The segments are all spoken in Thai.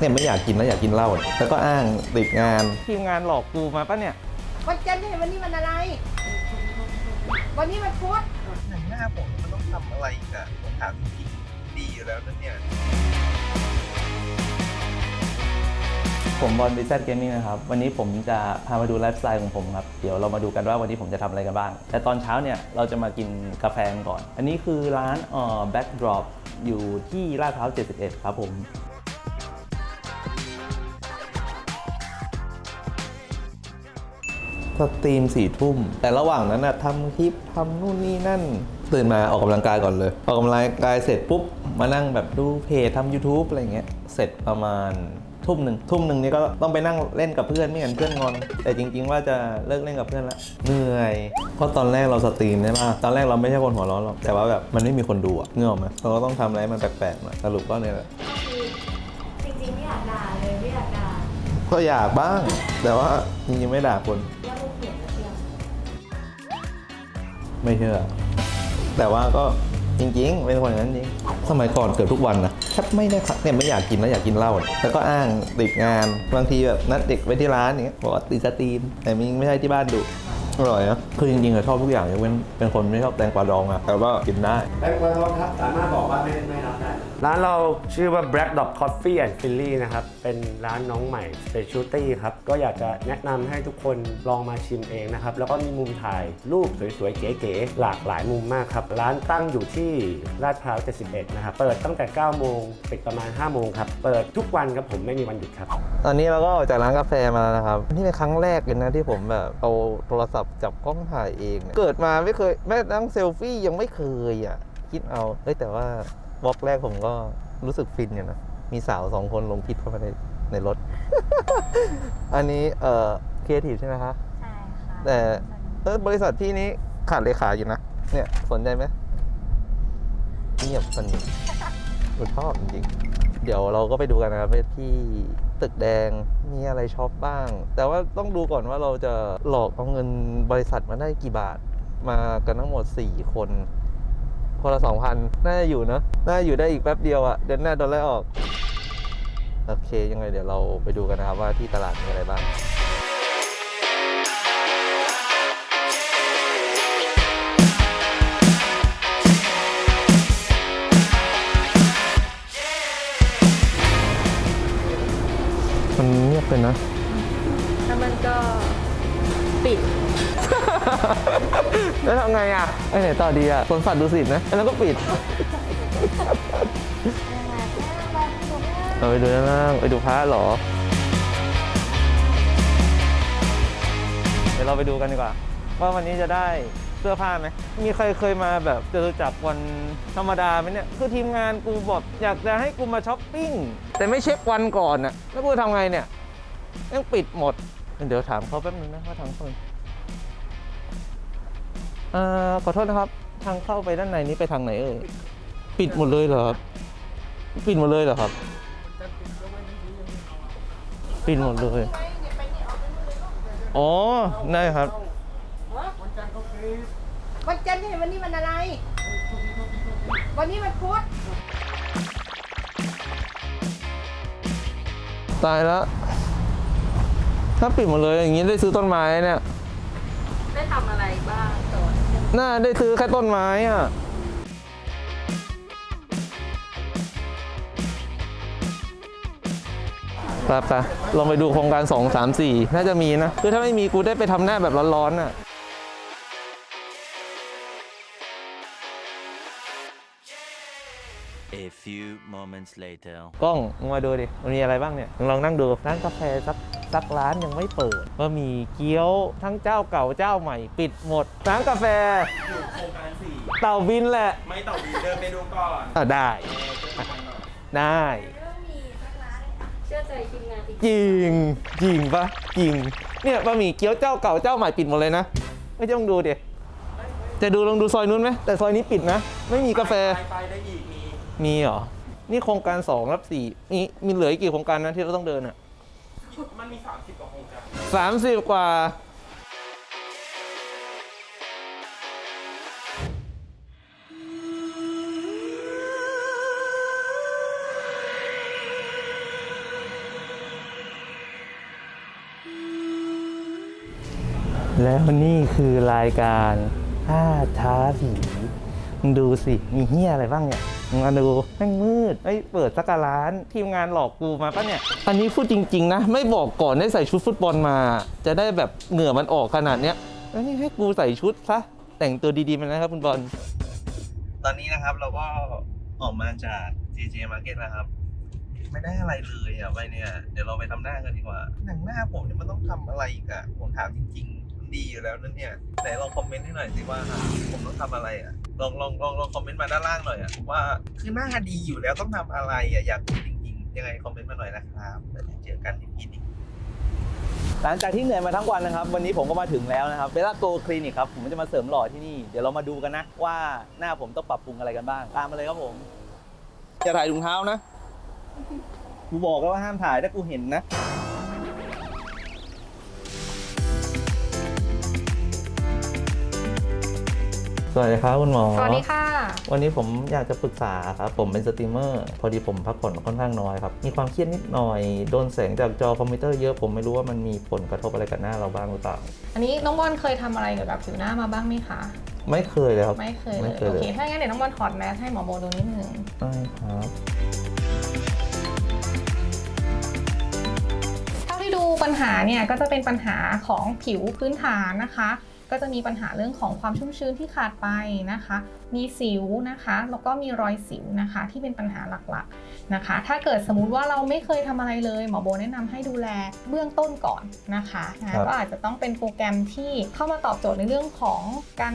เนี่ยไม่อยากกินแล้วอยากกินเหล้าแล้วก็อ้างติดงาน ทีมงานหลอกกูมาปะเนี่ย วันจันทร์ที่วันนี้มันอะไร วันนี้มันพุธอย่างหน้าผมมันต้องทำอะไรอีกอะผมถามจริงๆดีอยู่แล้วนะเนี่ย ผมบอลบิซเกมมิ่งนะครับ วันนี้ผมจะพามาดูไลฟ์สไตล์ของผมครับ เดี๋ยวเรามาดูกันว่าวันนี้ผมจะทำอะไรกันบ้าง แต่ตอนเช้าเนี่ยเราจะมากินกาแฟกันก่อน อันนี้คือร้านเอ่อ Backdrop อยู่ที่ลาดพร้าว 71 ครับผม สตรีมสี่ทุ่ม แต่ระหว่างนั้นนะทำคลิปทำนู่นนี่นั่น ตื่นมาออกกำลังกายก่อนเลย ออกกำลังกายเสร็จปุ๊บ มานั่งแบบดูเพจทำ YouTube อะไรเงี้ย เสร็จประมาณทุ่มหนึ่งทุ่มหนึ่งนี่ก็ต้องไปนั่งเล่นกับเพื่อนไม่งั้นเพื่อนงอน แต่จริง ๆ ว่าจะเลิกเล่นกับเพื่อนละเหนื่อยเพราะตอนแรกเราสตรีมใช่ไหมตอนแรกเราไม่ใช่คนหัวร้อนหรอกแต่ว่าแบบมันไม่มีคนดูอะเงื่อไหมเราก็ต้องทำอะไรให้มันแปลกๆหน่อยสรุปก็เนี่ยแหละจริงๆไม่อยากด่าเลยไม่อยากด่าก็อยากบ้าง แต่ว่าจริงๆไม่ด่าคนว่าลูกเห็น ไม่เชื่อ แต่ว่าก็จริงๆ เป็นคนอย่างนั้นจริง สมัยก่อนเกือบทุกวันนะแทบไม่ได้พักเนี่ยไม่อยากกินแล้วอยากกินเหล้าแล้วก็อ้างติดงาน บางทีแบบนัดเด็กไว้ที่ร้านอย่างเงี้ยบอกว่าติดสตรีม แต่มันไม่ใช่ที่บ้านดุอร่อยนะคือจริงๆอะชอบทุกอย่างยกเว้นเป็นคนไม่ชอบแตงกวาดองอะแต่ว่ากินได้แตงกวาทองครับสามารถบอกว่าไม่ไม่รับได้ร้านเราชื่อว่า Black Dog Coffee and Philly นะครับ เป็นร้านน้องใหม่ Specialty ครับ ก็อยากจะแนะนำให้ทุกคนลองมาชิมเองนะครับ แล้วก็มีมุมถ่ายรูปสวยๆ เก๋ๆ หลากหลายมุมมากครับ ร้านตั้งอยู่ที่ลาดพร้าว 71 นะครับ เปิดตั้งแต่ 9 โมงปิดประมาณ 5 โมงครับ เปิดทุกวันครับผมไม่มีวันหยุดครับ ตอนนี้เราก็ออกจากร้านกาแฟมาแล้วนะครับ นี่เป็นครั้งแรกเลยนะที่ผมแบบเอาโทรศัพท์จับกล้องถ่ายเองเนี่ยเกิดมาไม่เคยแม้ตั้งเซลฟี่ยังไม่เคยอะคิดเอาเฮ้ยแต่ว่า บล็อกแรกผมก็รู้สึกฟินอยู่นะ มีสาวสองคนลงคลิปเข้ามาในในรถ อันนี้เอ่อครีเอทีฟใช่ไหมคะ ใช่ค่ะแต่เออบริษัทพี่นี้ขาดเลขาอยู่นะ เนี่ยสนใจไหมเงียบสนิทกูชอบจริงๆเดี๋ยวเราก็ไปดูกันนะครับที่ตึกแดงมีอะไรช็อปบ้าง แต่ว่าต้องดูก่อนว่าเราจะหลอกเอาเงินบริษัทมาได้กี่บาท มากันทั้งหมด 4 คน คนละสองพันน่าจะอยู่เนอะน่าอยู่ได้อีกแป๊บเดียวอะเดือนหน้าโดนไล่ออก โอเค ยังไงเดี๋ยวเราไปดูกันนะครับว่าที่ตลาดมีอะไรบ้างมันเงียบเลยนะแล้วมันก็ปิด แล้วทำไงอะไอ้ไหนต่อดีอะสวนสัตว์ดูสิตนะอันนั้นก็ปิด เราไปดูด้านล่างไปดูพระเหรอ เดี๋ยวเราไปดูกันดีกว่า ว่าวันนี้จะได้เสื้อผ้าไหม มีใครเคยมาแบบเจอจับวันธรรมดาไหมเนี่ย คือทีมงานกูบอกอยากจะให้กูมาช้อปปิ้ง แต่ไม่เช็ควันก่อนน่ะ แล้วกูทำไงเนี่ยยังปิดหมด เดี๋ยวถามเขาแป๊บนึงนะว่าทางเขา เอ่อขอโทษนะครับ ทางเข้าไปด้านในนี้ไปทางไหนเอ่ยปิดหมดเลยเหรอครับ ปิดหมดเลยเหรอครับ ปิดหมดเลยอ๋อได้ครับ วันจันทร์ที่วันนี้มันอะไร วันนี้มันพุธตายแล้ว ถ้าปิดหมดเลยอย่างนี้ได้ซื้อต้นไม้เนี่ย ได้ทำอะไรบ้างก่อ น่าได้ซื้อแค่ต้นไม้อะไปไปลองไปดูโครงการ 2 3 4 น่าจะมีนะ คือถ้าไม่มีกูได้ไปทำหน้าแบบร้อนๆน่ะ A few moments later. กล้องมึงมาดูดิ มันมีอะไรบ้างเนี่ยมึงลองนั่งดูร้านกาแฟสักสักร้านยังไม่เปิดบะหมี่เกี๊ยวทั้งเจ้าเก่าเจ้าใหม่ ปิดหมดร้านกาแฟเต่าบินแหละไม่ต่อวีเดินไปดูก่อนอะได้ ได้ เรื่องมีสักร้านเลยอะเชื่อใจทีมงานจริงจริง จริงปะจริง เนี่ยบะหมี่เกี๊ยวเจ้าเก่าเจ้าใหม่ปิดหมดเลยนะ ไม่ต้องดูเดี๋ยจะดูลองดูซอยนู้นไหมแต่ซอยนี้ปิดนะ ไม่มีกาแฟ ไปไปได้อีกมี มีเหรอ นี่โครงการสองรับสี่มีมีเหลืออีกกี่โครงการนะที่เราต้องเดินอะ มันมีสามสิบกว่าโครงการสามสิบกว่า แล้วนี่คือรายการท่าท้าสีมึงดูสิ มีเฮียอะไรบ้างเนี่ย มึงมาดูแม่งมืดไอ้ยเปิดสักการร้าน ทีมงานหลอกกูมาปะเนี่ย อันนี้พูดจริง ๆ นะ ไม่บอกก่อนได้ใส่ชุดฟุตบอลมา จะได้แบบเหงื่อมันออกขนาดเนี้ยแล้วนี่ให้กูใส่ชุดซะแต่งตัวดีๆมันนะครับคุณบอลตอนนี้นะครับเราก็ออกมาจาก JJ Market แล้วครับ ไม่ได้อะไรเลยอะไปเนี่ย เดี๋ยวเราไปทำหน้ากันดีกว่าหนังหน้าผมเนี่ยมันต้องทำอะไรอีกอะผมถามจริงๆมัน ดีอยู่แล้วนั่นเนี่ยไหนลองคอมเมนต์ให้หน่อยสิว่าผมต้องทำอะไรอะลองลองลองลองคอมเมนต์มาด้านล่างหน่อยอะว่าคือหน้าดีอยู่แล้วต้องทำอะไรอะอยากรู้จริงๆยังไงคอมเมนต์มาหน่อยนะครับแล้วเดี๋ยวเจอกันที่พีดีหลังจากที่เหนื่อยมาทั้งวันนะครับ วันนี้ผมก็มาถึงแล้วนะครับเบลล่าโกคลินิกครับผมจะมาเสริมหล่อที่นี่เดี๋ยวเรามาดูกันนะว่าหน้าผมต้องปรับปรุงอะไรกันบ้างตามมาเลยครับผมอย่าถ่ายถุงเท้านะกูบอกแล้วว่าห้ามถ่ายถ้ากูเห็นนะ สวัสดีครับคุณหมอ สวัสดีค่ะ วันนี้ผมอยากจะปรึกษาครับ ผมเป็นสตรีมเมอร์ พอดีผมพักผ่อนค่อนข้างน้อยครับ มีความเครียดนิดหน่อย โดนแสงจากจอคอมพิวเตอร์เยอะ ผมไม่รู้ว่ามันมีผลกระทบอะไรกับหน้าเราบ้างหรือเปล่า อันนี้น้องบอลเคยทำอะไรเกี่ยวกับผิวหน้ามาบ้างไหมคะ ไม่เคยเลยครับ ไม่เคยเลไม่ยเคยโอเลยเค ถ้างั้นเดี๋ยวน้องบอลถอดแมสให้หมอโบดูนิดนึงใช่ครับเท่าที่ดูปัญหาเนี่ยก็จะเป็นปัญหาของผิวพื้นฐานนะคะ ก็จะมีปัญหาเรื่องของความชุ่มชื้นที่ขาดไปนะคะ มีสิวนะคะ แล้วก็มีรอยสิวนะคะ ที่เป็นปัญหาหลักๆนะคะ ถ้าเกิดสมมุติว่าเราไม่เคยทำอะไรเลยหมอโบแนะนำให้ดูแลเบื้องต้นก่อนนะคะนะก็อาจจะต้องเป็นโปรแกรมที่เข้ามาตอบโจทย์ในเรื่องของการ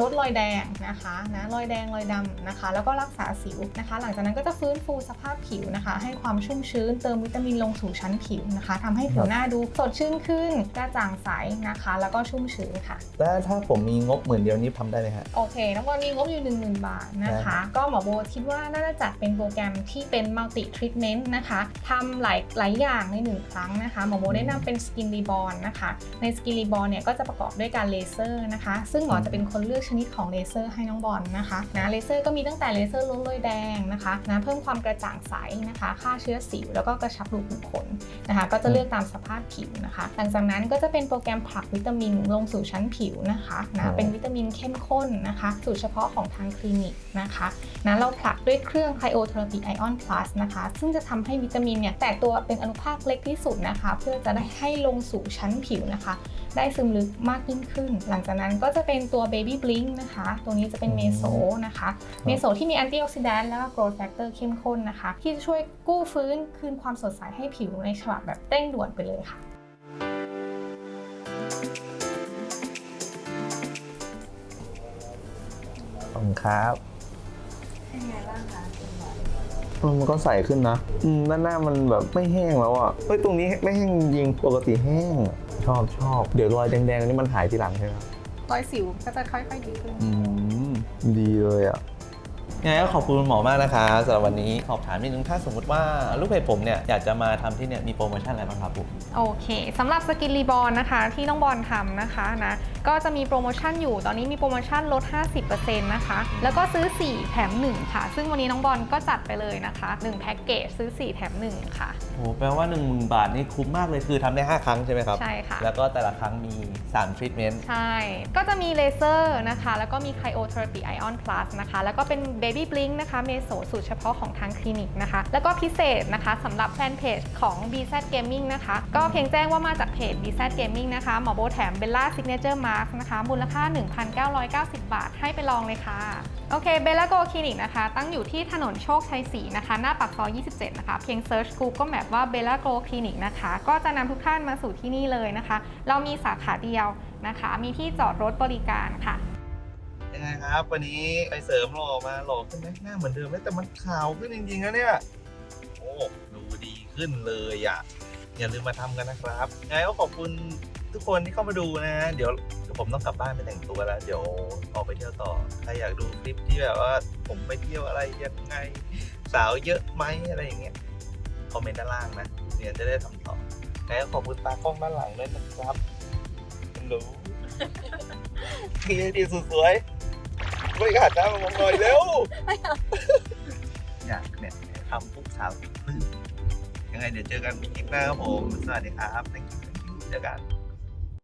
ลดรอยแดงนะคะนะรอยแดงรอยดำนะคะ แล้วก็รักษาสิวนะคะ หลังจากนั้นก็จะฟื้นฟูสภาพผิวนะคะ ให้ความชุ่มชื้นเติมวิตามินลงสู่ชั้นผิวนะคะทำให้ผิวหน้าดูสดชื่นขึ้นกระจ่างใสนะคะ แล้วก็ชุ่มชื้นค่ะแล้วถ้าผมมีงบหมื่นเดียวนี้ทำได้ไหมฮะ โอเคน้องบอลมีงบอยู่ 1 0,000 บาทนะคะก็หมอโบคิดว่าน่าจะจัดเป็นโปรแกรมที่เป็น multi treatment นะคะทำหลายหลายอย่างใน1ครั้งนะคะ หมอโบแนะนำเป็น skin reborn นะคะ ใน skin reborn เนี่ยก็จะประกอบด้วยการเลเซอร์นะคะ ซึ่งหมอจะเป็นคนเลือกชนิดของเลเซอร์ให้น้องบอลนะคะนะเลเซอร์ก็มีตั้งแต่เลเซอร์ลดรอยแดงนะคะนะเพิ่มความกระจ่างใสนะคะฆ่าเชื้อสิวแล้วก็กระชับรูขุมขน นะคะก็จะเลือกตามสภาพผิวนะคะ หลังจากนั้นก็จะเป็นโปรแกรมผลักวิตามินลงสู่ชั้นผิวนะคะนะเป็นวิตามินเข้มข้นนะคะสูตรเฉพาะของทางคลินิกนะคะนะเราผลักด้วยเครื่อง Cryotherapy Ion Plus นะคะ ซึ่งจะทำให้วิตามินเนี่ยแตกตัวเป็นอนุภาคเล็กที่สุดนะคะ เพื่อจะได้ให้ลงสู่ชั้นผิวนะคะ ได้ซึมลึกมากยิ่งขึ้น หลังจากนั้นก็จะเป็นตัว Baby Blink นะคะ ตัวนี้จะเป็นเมโซนะคะ เมโซที่มีแอนตี้ออกซิแดนต์แล้วก็ growth factor เข้มข้นนะคะ ที่จะช่วยกู้ฟื้นคืนความสดใสให้ผิวในฉบับแบบเร่งด่วนไปเลยค่ะ คุณครับเป็นไงบ้างคะคุณหมอมันก็ใสขึ้นนะ อืมด้านหน้ามันแบบไม่แห้งแล้วอะเฮ้ยตรงนี้ไม่แห้งจริงปกติแห้ง ชอบชอบ เดี๋ยวรอยแดงๆนี่มันหายทีหลังใช่ไหมครับรอยสิวก็จะค่อยๆดีขึ้น อืม ดีเลยอะ ยังไงก็ขอบคุณคุณหมอมากนะคะสำหรับวันนี้สอบถามนิดนึงถ้าสมมติว่าลูกเพจผมเนี่ยอยากจะมาทำที่เนี่ยมีโปรโมชั่นอะไรบ้างครับผม โอเคสำหรับสกินรีบอลนะคะที่น้องบอลทำนะคะนะก็จะมีโปรโมชั่นอยู่ตอนนี้มีโปรโมชั่นลด 50%นะคะแล้วก็ซื้อ 4 แถม 1 ค่ะ ซึ่งวันนี้น้องบอลก็จัดไปเลยนะคะ 1 แพ็กเกจซื้อ 4 แถม 1 ค่ะ โหแปลว่า 1 0,000 บาทนี่คุ้มมากเลยคือทำได้ 5 ครั้งใช่ไหมครับ ใช่ค่ะ แล้วก็แต่ละครั้งมี 3 ทรีทเมนต์ ใช่ ก็จะมีเลเซอร์นะคะ แล้วก็มี Cryotherapy Ion Plus นะคะ แล้วก็เป็น Baby Blink นะคะ เมโซสูตรเฉพาะของทางคลินิกนะคะ แล้วก็พิเศษนะคะสำหรับแฟนเพจของ BZ Gaming นะคะ ก็เพียงแจ้งว่ามาจากเพจ BZ Gaming นะคะ หมอโบแถม Bella Signature Mask นะคะ มูลค่า 1,990 บาท ให้ไปลองเลยค่ะ โอเค เบล l าโกคลินิกนะคะ ตั้งอยู่ที่ถนนโชคชัยศรีนะคะ หน้าปากซอย 27 นะคะ เพียงเซิร์ช Google Map ว่าเบล l าโกลคลินิกนะคะ ก็จะนำทุกท่านมาสู่ที่นี่เลยนะคะ เรามีสาขาเดียวนะคะ มีที่จอดรถบริการค่ะยังไงครับ วันนี้ไปเสริมหล่อมาหล่อขึ้นไหมหน้าเหมือนเดิมไหมแต่มันขาวขึ้นจริงๆนะเนี่ยโอ้ดูดีขึ้นเลยอะอย่าลืมมาทำกันนะครับยังไงก็ขอบคุณทุกคนที่เข้ามาดูนะเดี๋ยวเดี๋ยวผมต้องกลับบ้านไปแต่งตัวแล้ว เดี๋ยวออกไปเที่ยวต่อใครอยากดูคลิปที่แบบว่าผมไปเที่ยวอะไรยังไง สาวเยอะไหมอะไรอย่างเงี้ย คอมเมนต์ด้านล่างนะเดี๋ยวจะได้ทำต่อแล้วก็ขอบคุณตากล้องด้านหลังด้วยนะครับหลเฮียดีสุดสวยไม่ขาดน้ำมาองหน่อยเร็วอยากเนี่ยทำปุ๊บสาวติดปลื้มยังไงเดี๋ยวเจอกันคลิปหน้าครับผม สวัสดีครับ thank you thank you เจอกัน